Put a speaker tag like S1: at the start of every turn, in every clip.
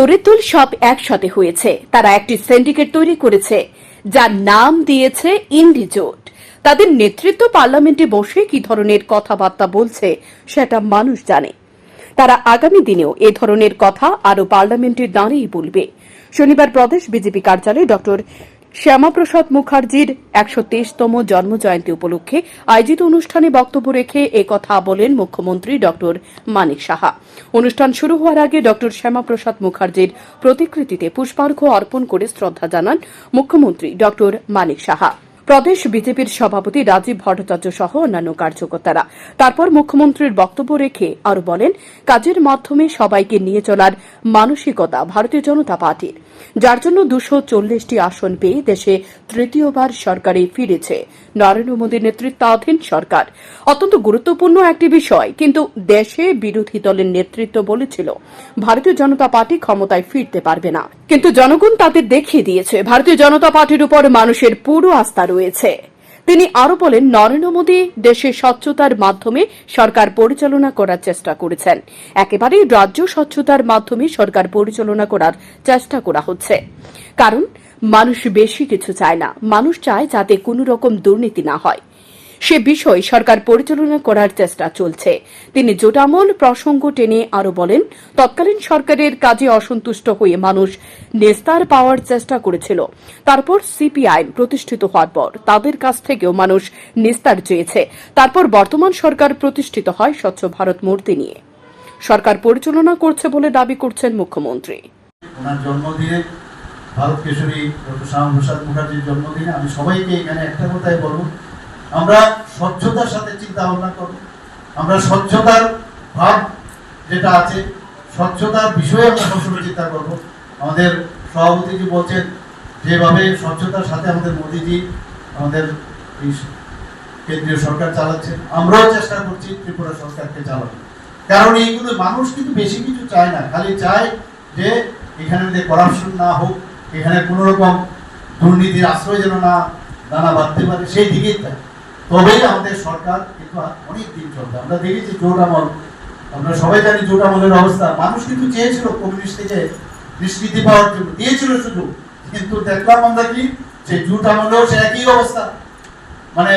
S1: চোরের দল সব একসাথে হয়েছে। তারা একটি সিন্ডিকেট তৈরি করেছে, যার নাম দিয়েছে ইন্ডিজোট। তাদের নেতৃত্ব পার্লামেন্টে বসে কি ধরনের কথাবার্তা বলছে, সেটা মানুষ জানে। তারা আগামী দিনেও এ ধরনের কথা আরও পার্লামেন্টে দাঁড়িয়ে বলবে। শনিবার প্রদেশ বিজেপি কার্যালয়ে ডক্টর শ্যামাপ্রসাদ মুখার্জির একশো তেইশতম জন্মজয়ন্তী উপলক্ষে আয়োজিত অনুষ্ঠানে বক্তব্য রেখে কথা বলেন মুখ্যমন্ত্রী ড. মানিক সাহা। অনুষ্ঠান শুরু হওয়ার আগে ড. শ্যামাপ্রসাদ মুখার্জির প্রতিকৃতিতে পুষ্পার্ঘ্য অর্পণ করে শ্রদ্ধা জানান মুখ্যমন্ত্রী ড. মানিক সাহা। প্রদেশ বিজেপির সভাপতি রাজীব ভট্টাচার্য সহ অন্যান্য কার্যকর্তারা। তারপর মুখ্যমন্ত্রীর বক্তব্য রেখে আরও বলেন, কাজের মাধ্যমে সবাইকে নিয়ে চলার মানসিকতা ভারতীয় জনতা পার্টির। যার জন্য দুশো চল্লিশটি আসন পেয়ে দেশে তৃতীয়বার সরকারে ফিরেছে নরেন্দ্র মোদীর নেতৃত্বাধীন সরকার। অত্যন্ত গুরুত্বপূর্ণ একটি বিষয়, কিন্তু দেশে বিরোধী দলের নেতৃত্ব বলেছিল, ভারতীয় জনতা পার্টি ক্ষমতায় ফিরতে পারবে না। কিন্তু জনগণ তাদের দেখিয়ে দিয়েছে, ভারতীয় জনতা পার্টির উপর মানুষের পুরো আস্থা রয়েছে তিনি আরও বলেন, নরেন্দ্র মোদী দেশে স্বচ্ছতার মাধ্যমে সরকার পরিচালনা করার চেষ্টা করেছেন। একেবারে রাজ্য স্বচ্ছতার মাধ্যমে সরকার পরিচালনা করার চেষ্টা করা হচ্ছে। কারণ মানুষ বেশি কিছু চায় না। মানুষ চায় যাতে কোনো রকম দুর্নীতি না হয়। সে বিষয় সরকার পরিচালনা করার চেষ্টা চলছে। তিনি জোটামল প্রসঙ্গ টেনে আরও বলেন, তৎকালীন সরকারের কাজে অসন্তুষ্ট হয়ে মানুষ নেস্তার পাওয়ার চেষ্টা করেছিল। তারপর সিপিআই প্রতিষ্ঠিত হওয়ার পর তাদের কাছ থেকেও মানুষ নিস্তার চেয়েছে। তারপর বর্তমান সরকার প্রতিষ্ঠিত হয় স্বচ্ছ ভারত মূর্তি নিয়ে। সরকার পরিচালনা করছে বলে দাবি করছেন মুখ্যমন্ত্রী।
S2: ভারত কেশরী ডক্টর শ্যামাপ্রসাদ মুখার্জির জন্মদিনে আমি সবাইকে এখানে একটা কথাই বলব আমরা স্বচ্ছতার সাথে চিন্তা ভাবনা করব। আমরা স্বচ্ছতার ভাব যেটা আছে, স্বচ্ছতার বিষয়ে আমরা সবসময় চিন্তা করব। আমাদের সভাপতিজি বলছেন, যেভাবে স্বচ্ছতার সাথে আমাদের মোদিজি, আমাদের কেন্দ্রীয় সরকার চালাচ্ছে আমরাও চেষ্টা করছি ত্রিপুরা সরকারকে চালানো কারণ এইগুলো মানুষ কিন্তু বেশি কিছু চায় না, খালি চায় যে এখানে যে করাপশন না হোক, এখানে কোনোরকম দুর্নীতির আশ্রয় যেন না দানা বাঁধতে পারে, সেই দিকেই চায়। তবেই আমাদের সরকার অনেক দিন চলবে। আমরা দেখেছি জোট আমল, আমরা সবাই জানি জোট আমলের অবস্থা। মানুষ কিন্তু চেয়েছিল কমিউনিস্ট থেকে নিষ্কৃতি পাওয়ার জন্য, দিয়েছিল শুধু। কিন্তু দেখলাম আমরা কি, যে জোট আমলেও সে একই অবস্থা। মানে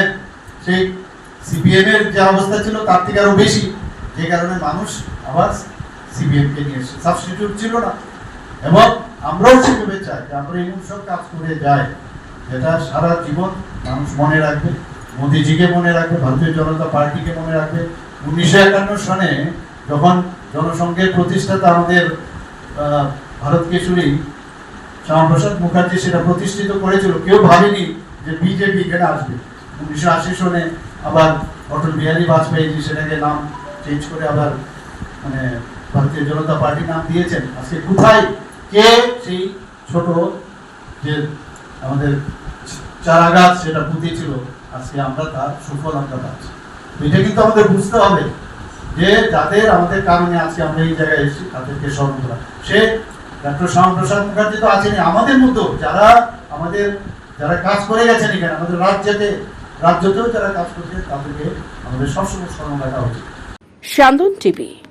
S2: সেই সিপিএম এর যে অবস্থা ছিল, তার থেকে আরও বেশি। যে কারণে মানুষ আবার সিপিএম কে নিয়ে এসেছে। সাবস্টিটিউট ছিল না। এবং আমরাও সেভাবে চাই যে আমরা এমন সব কাজ করে যাই, যেটা সারা জীবন মানুষ মনে রাখবে। মোদিজিকে মনে রাখবে, ভারতীয় জনতা পার্টিকে মনে রাখবে। উনিশশো একান্ন সনে যখন জনসংঘের প্রতিষ্ঠাতা আমাদের ভারত কেশরী, শ্যামাপ্রসাদ মুখার্জি সেটা প্রতিষ্ঠিত করেছিল, কেউ ভাবেনি যে বিজেপি এখানে আসবে। উনিশশো আশি সনে আবার অটল বিহারী বাজপেয়ীজি সেটাকে নাম চেঞ্জ করে আবার মানে ভারতীয় জনতা পার্টি নাম দিয়েছেন। আজকে কোথায়, কে সেই ছোট যে আমাদের চারা গাছ সেটা পুঁতেছিল আজকে আমরা তার সুফল আমরা পাচ্ছি। এটা কিন্তু আমাদের বুঝতে হবে যে যাদের আমাদের কারণে আজকে আমরা এই জায়গায় এসেছি, তাদেরকে স্মরণ করা সে ডক্টর শ্যামাপ্রসাদ মুখার্জি তো আছেন আমাদের মধ্যেও যারা আমাদের, যারা কাজ করে গেছেন এখানে, আমাদের রাজ্যতে, রাজ্যতেও যারা কাজ করছে, তাদেরকে আমাদের সবসময় স্মরণ রাখা উচিত।
S1: স্যান্দন টিভি